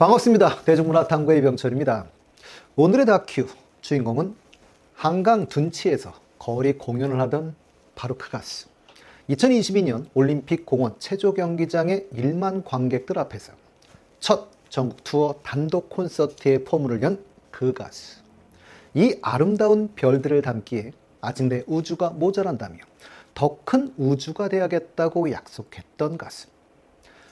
반갑습니다. 대중문화탐구의 병철입니다. 오늘의 다큐 주인공은 한강 둔치에서 거리 공연을 하던 그 가수. 2022년 올림픽 공원 체조 경기장의 1만 관객들 앞에서 첫 전국 투어 단독 콘서트의 포문을 연 그 가수. 이 아름다운 별들을 담기에 내 우주가 모자란다며 더 큰 우주가 되야겠다고 약속했던 가수.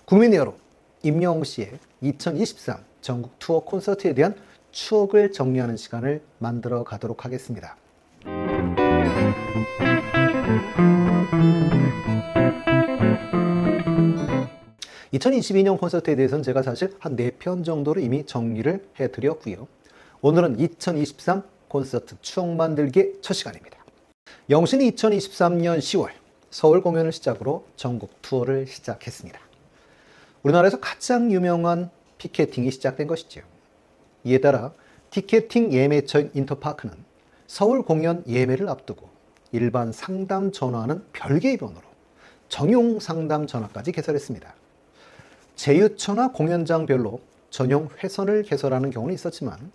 국민 여러분, 임영웅 씨의 2023 전국 투어 콘서트에 대한 추억을 정리하는 시간을 만들어 가도록 하겠습니다. 2022년 콘서트에 대해서는 제가 사실 한 4편 정도로 이미 정리를 해드렸고요. 오늘은 2023 콘서트 추억 만들기 첫 시간입니다. 영신이 2023년 10월 서울 공연을 시작으로 전국 투어를 시작했습니다. 우리나라에서 가장 유명한 피케팅이 시작된 것이죠. 이에 따라 티켓팅 예매처인 인터파크는 서울 공연 예매를 앞두고 일반 상담 전화는 별개의 번호로 전용 상담 전화까지 개설했습니다. 제휴처나 공연장별로 전용 회선을 개설하는 경우는 있었지만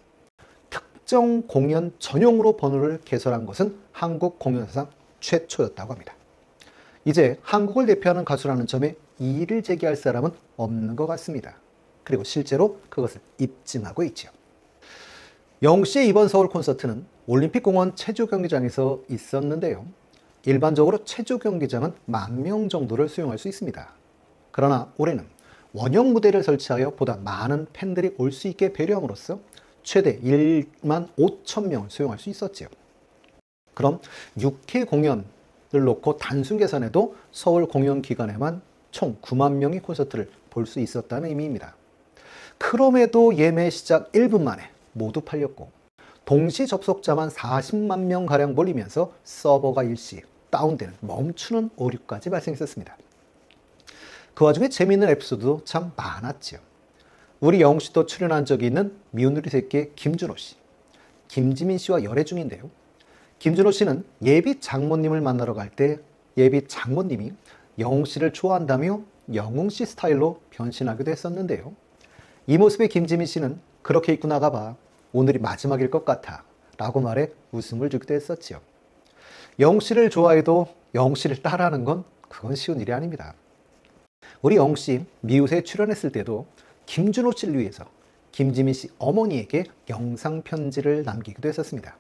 특정 공연 전용으로 번호를 개설한 것은 한국 공연사상 최초였다고 합니다. 이제 한국을 대표하는 가수라는 점에 이의를 제기할 사람은 없는 것 같습니다. 그리고 실제로 그것을 입증하고 있죠. 영 씨의 이번 서울 콘서트는 올림픽공원 체조 경기장에서 있었는데요. 일반적으로 체조 경기장은 만 명 정도를 수용할 수 있습니다. 그러나 올해는 원형 무대를 설치하여 보다 많은 팬들이 올 수 있게 배려함으로써 최대 1만 5천 명을 수용할 수 있었지요. 그럼 6회 공연을 놓고 단순 계산해도 서울 공연 기간에만 총 9만 명이 콘서트를 볼 수 있었다는 의미입니다. 그럼에도 예매 시작 1분 만에 모두 팔렸고 동시 접속자만 40만 명 가량 몰리면서 서버가 일시 다운되는 멈추는 오류까지 발생했었습니다. 그 와중에 재미있는 에피소드도 참 많았지요. 우리 영웅 씨도 출연한 적이 있는 미운누리 새끼의 김준호 씨, 김지민 씨와 열애 중인데요. 김준호 씨는 예비 장모님을 만나러 갈 때 예비 장모님이 영웅 씨를 좋아한다며 영웅 씨 스타일로 변신하기도 했었는데요. 이 모습에 김지민 씨는 그렇게 입고 나가봐. 오늘이 마지막일 것 같아. 라고 말해 웃음을 주기도 했었지요. 영웅 씨를 좋아해도 영웅 씨를 따라하는 건 그건 쉬운 일이 아닙니다. 우리 영웅 씨 미우새에 출연했을 때도 김준호 씨를 위해서 김지민 씨 어머니에게 영상 편지를 남기기도 했었습니다.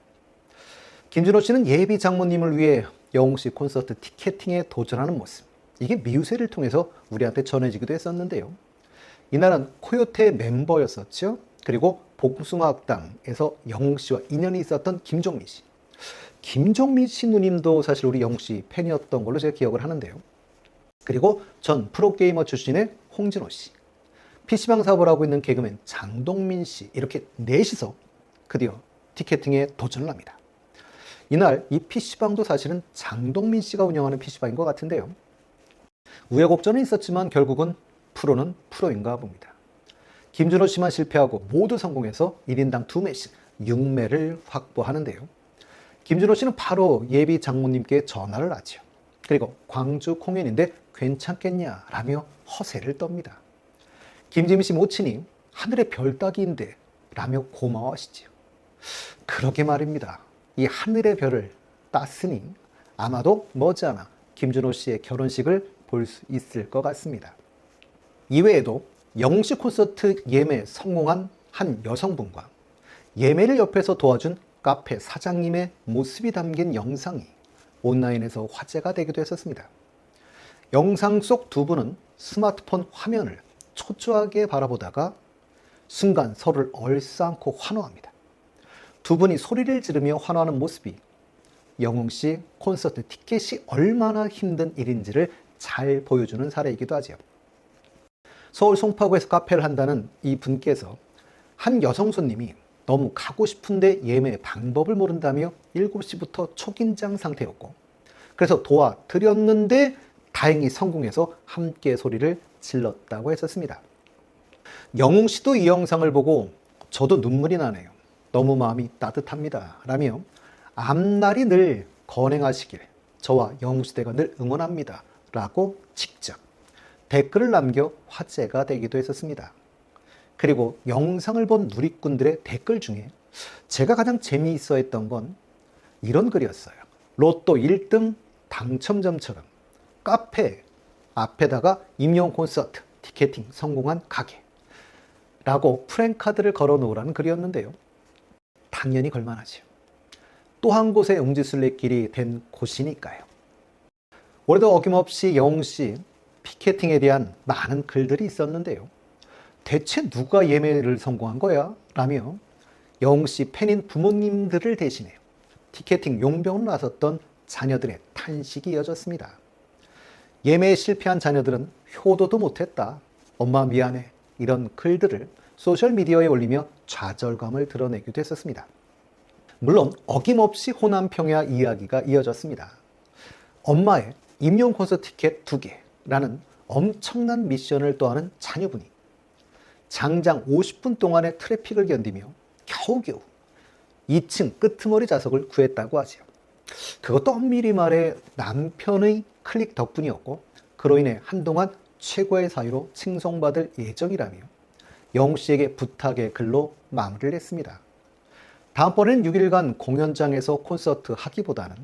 김준호 씨는 예비 장모님을 위해 영웅 씨 콘서트 티켓팅에 도전하는 모습. 이게 미우새를 통해서 우리한테 전해지기도 했었는데요. 이날은 코요태 멤버였었죠. 그리고 복숭아학당에서 영웅 씨와 인연이 있었던 김종민 씨. 김종민 씨 누님도 사실 우리 영웅 씨 팬이었던 걸로 제가 기억을 하는데요. 그리고 전 프로게이머 출신의 홍진호 씨. PC방 사업을 하고 있는 개그맨 장동민 씨. 이렇게 넷이서 드디어 티켓팅에 도전을 합니다. 이날 이 PC방도 사실은 장동민 씨가 운영하는 PC방인 것 같은데요. 우여곡절은 있었지만 결국은 프로는 프로인가 봅니다. 김준호 씨만 실패하고 모두 성공해서 1인당 2매씩 6매를 확보하는데요. 김준호 씨는 바로 예비 장모님께 전화를 하죠. 그리고 광주 공연인데 괜찮겠냐 라며 허세를 떱니다. 김지민 씨 모친이 하늘의 별 따기인데 라며 고마워하시지요. 그러게 말입니다. 이 하늘의 별을 땄으니 아마도 머지않아 김준호 씨의 결혼식을 볼 수 있을 것 같습니다. 이외에도 영시 콘서트 예매 성공한 한 여성분과 예매를 옆에서 도와준 카페 사장님의 모습이 담긴 영상이 온라인에서 화제가 되기도 했었습니다. 영상 속 두 분은 스마트폰 화면을 초조하게 바라보다가 순간 서로를 얼싸안고 환호합니다. 두 분이 소리를 지르며 환호하는 모습이 영웅 씨 콘서트 티켓이 얼마나 힘든 일인지를 잘 보여주는 사례이기도 하지요. 서울 송파구에서 카페를 한다는 이 분께서 한 여성 손님이 너무 가고 싶은데 예매 방법을 모른다며 7시부터 초긴장 상태였고 그래서 도와드렸는데 다행히 성공해서 함께 소리를 질렀다고 했었습니다. 영웅 씨도 이 영상을 보고 저도 눈물이 나네요. 너무 마음이 따뜻합니다. 라며 앞날이 늘 건행하시길 저와 영웅 시대가 늘 응원합니다. 라고 직접 댓글을 남겨 화제가 되기도 했었습니다. 그리고 영상을 본 누리꾼들의 댓글 중에 제가 가장 재미있어 했던 건 이런 글이었어요. 로또 1등 당첨점처럼 카페 앞에다가 임용 콘서트 티켓팅 성공한 가게 라고 프랭카드를 걸어 놓으라는 글이었는데요. 당연히 걸만하지요. 또한 곳의 응지순례길이 된 곳이니까요. 올해도 어김없이 영웅 씨 피켓팅에 대한 많은 글들이 있었는데요. 대체 누가 예매를 성공한 거야? 라며 영웅 씨 팬인 부모님들을 대신해 티켓팅 용병을 나섰던 자녀들의 탄식이 이어졌습니다. 예매에 실패한 자녀들은 효도도 못했다. 엄마 미안해. 이런 글들을 소셜미디어에 올리며 좌절감을 드러내기도 했었습니다. 물론 어김없이 호남평야 이야기가 이어졌습니다. 엄마의 임용 콘서트 티켓 두 개라는 엄청난 미션을 또하는 자녀분이 장장 50분 동안의 트래픽을 견디며 겨우겨우 2층 끄트머리 좌석을 구했다고 하지요. 그것도 엄밀히 말해 남편의 클릭 덕분이었고 그로 인해 한동안 최고의 사유로 칭송받을 예정이라며 영우 씨에게 부탁의 글로 마무리를 했습니다. 다음번에는 6일간 공연장에서 콘서트 하기보다는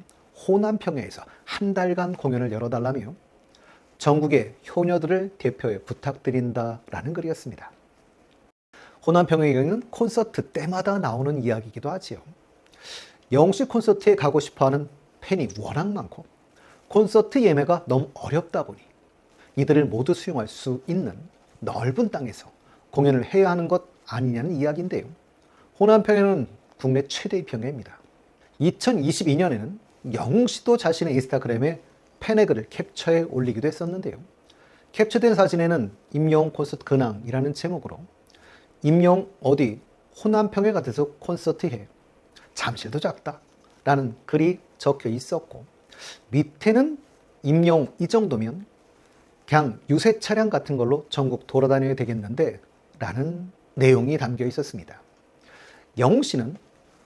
호남평야에서 한 달간 공연을 열어달라며 전국의 효녀들을 대표해 부탁드린다라는 글이었습니다. 호남평야의 경우는 콘서트 때마다 나오는 이야기이기도 하지요. 영씨 콘서트에 가고 싶어하는 팬이 워낙 많고 콘서트 예매가 너무 어렵다 보니 이들을 모두 수용할 수 있는 넓은 땅에서 공연을 해야 하는 것 아니냐는 이야기인데요. 호남평야는 국내 최대의 평야입니다. 2022년에는 영웅 씨도 자신의 인스타그램에 팬의 글을 캡처해 올리기도 했었는데요. 캡처된 사진에는 임영 콘서트 근황이라는 제목으로 임영 어디 호남평야 같아서 콘서트 해 잠실도 작다 라는 글이 적혀 있었고 밑에는 임영 이 정도면 그냥 유세 차량 같은 걸로 전국 돌아다녀야 되겠는데 라는 내용이 담겨 있었습니다. 영웅 씨는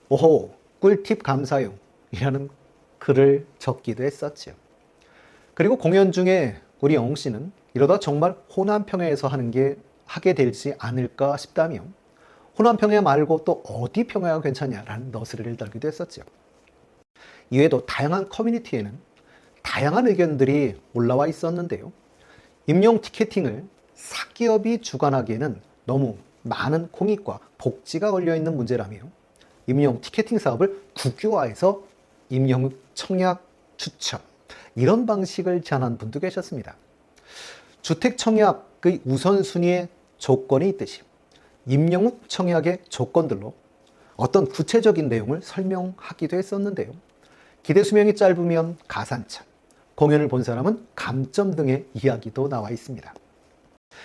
오호 꿀팁 감사용 이라는 글을 적기도 했었죠. 그리고 공연 중에 우리 영웅 씨는 이러다 정말 호남평야에서 하는 게 하게 되지 않을까 싶다며 호남평야 말고 또 어디 평야가 괜찮냐라는 너스리를 떨기도 했었죠. 이외에도 다양한 커뮤니티에는 다양한 의견들이 올라와 있었는데요. 임용 티켓팅을 사기업이 주관하기에는 너무 많은 공익과 복지가 걸려 있는 문제라며 임용 티켓팅 사업을 국유화해서 임용 청약 추첨 이런 방식을 제안한 분도 계셨습니다. 주택 청약의 우선순위의 조건이 있듯이 임용 청약의 조건들로 어떤 구체적인 내용을 설명하기도 했었는데요. 기대 수명이 짧으면 가산점, 공연을 본 사람은 감점 등의 이야기도 나와 있습니다.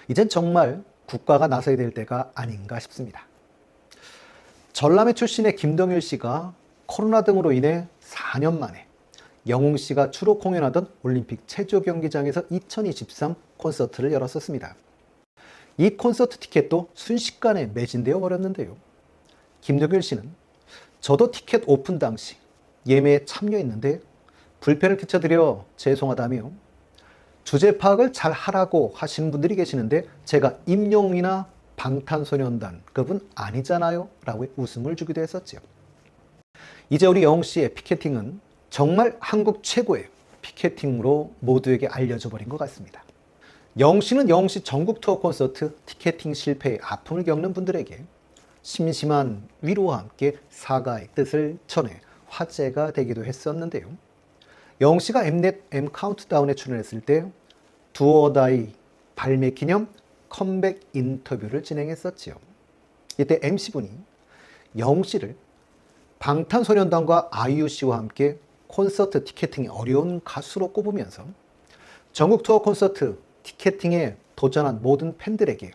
이젠 정말 국가가 나서야 될 때가 아닌가 싶습니다. 전남의 출신의 김동일 씨가 코로나 등으로 인해 4년 만에 영웅 씨가 주로 공연하던 올림픽 체조 경기장에서 2023 콘서트를 열었었습니다. 이 콘서트 티켓도 순식간에 매진되어 버렸는데요. 김동일 씨는 저도 티켓 오픈 당시 예매에 참여했는데 불편을 끼쳐드려 죄송하다며 주제 파악을 잘 하라고 하시는 분들이 계시는데 제가 임용이나 방탄소년단 급은 아니잖아요 라고 웃음을 주기도 했었죠. 이제 우리 영웅 씨의 피켓팅은 정말 한국 최고의 피켓팅으로 모두에게 알려져 버린 것 같습니다. 영웅 씨는 영웅 씨 전국 투어 콘서트 티켓팅 실패의 아픔을 겪는 분들에게 심심한 위로와 함께 사과의 뜻을 전해 화제가 되기도 했었는데요. 영웅 씨가 엠넷 M 카운트다운에 출연했을 때 두어다이 발매 기념 컴백 인터뷰를 진행했었지요. 이때 MC분이 영웅 씨를 방탄소년단과 아이유 씨와 함께 콘서트 티켓팅이 어려운 가수로 꼽으면서 전국 투어 콘서트 티켓팅에 도전한 모든 팬들에게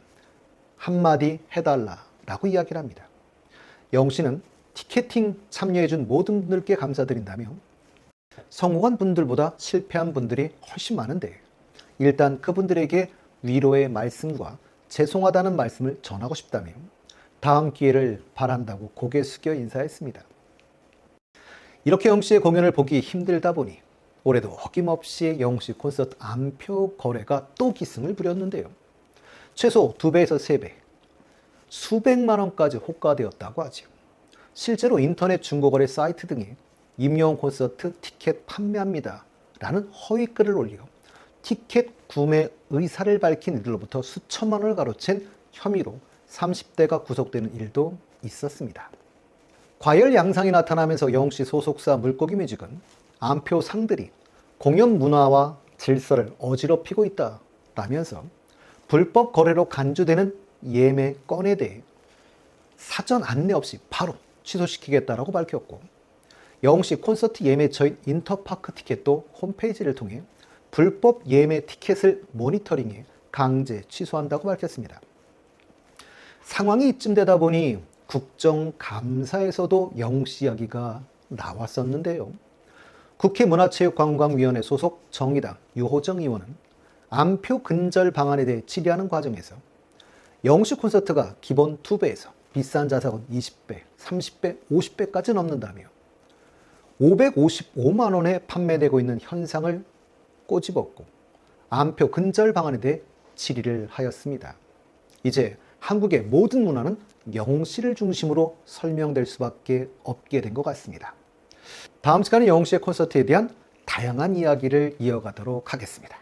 한마디 해달라라고 이야기를 합니다. 영웅 씨는 티켓팅 참여해준 모든 분들께 감사드린다며 성공한 분들보다 실패한 분들이 훨씬 많은데 일단 그분들에게 위로의 말씀과 죄송하다는 말씀을 전하고 싶다며 다음 기회를 바란다고 고개 숙여 인사했습니다. 이렇게 영씨의 공연을 보기 힘들다 보니 올해도 어김없이 영씨 콘서트 안표 거래가 또 기승을 부렸는데요. 최소 2배에서 3배, 수백만 원까지 호가되었다고 하지요. 실제로 인터넷 중고거래 사이트 등에 임영웅 콘서트 티켓 판매합니다. 라는 허위 글을 올려 티켓 구매 의사를 밝힌 이들로부터 수천만 원을 가로챈 혐의로 30대가 구속되는 일도 있었습니다. 과열 양상이 나타나면서 영웅씨 소속사 물고기 뮤직은 안표 상들이 공연 문화와 질서를 어지럽히고 있다라면서 불법 거래로 간주되는 예매 건에 대해 사전 안내 없이 바로 취소시키겠다라고 밝혔고 영웅씨 콘서트 예매처인 인터파크 티켓도 홈페이지를 통해 불법 예매 티켓을 모니터링해 강제 취소한다고 밝혔습니다. 상황이 이쯤 되다 보니 국정감사에서도 영씨 이야기가 나왔었는데요. 국회 문화체육관광위원회 소속 정의당 유호정 의원은 안표 근절 방안에 대해 질의하는 과정에서 영씨 콘서트가 기본 투배에서 비싼 자석은 20배, 30배, 50배까지 넘는다며 555만 원에 판매되고 있는 현상을 꼬집었고 안표 근절 방안에 대해 질의를 하였습니다. 이제 한국의 모든 문화는 영웅 씨를 중심으로 설명될 수밖에 없게 된 것 같습니다. 다음 시간에 영웅 씨의 콘서트에 대한 다양한 이야기를 이어가도록 하겠습니다.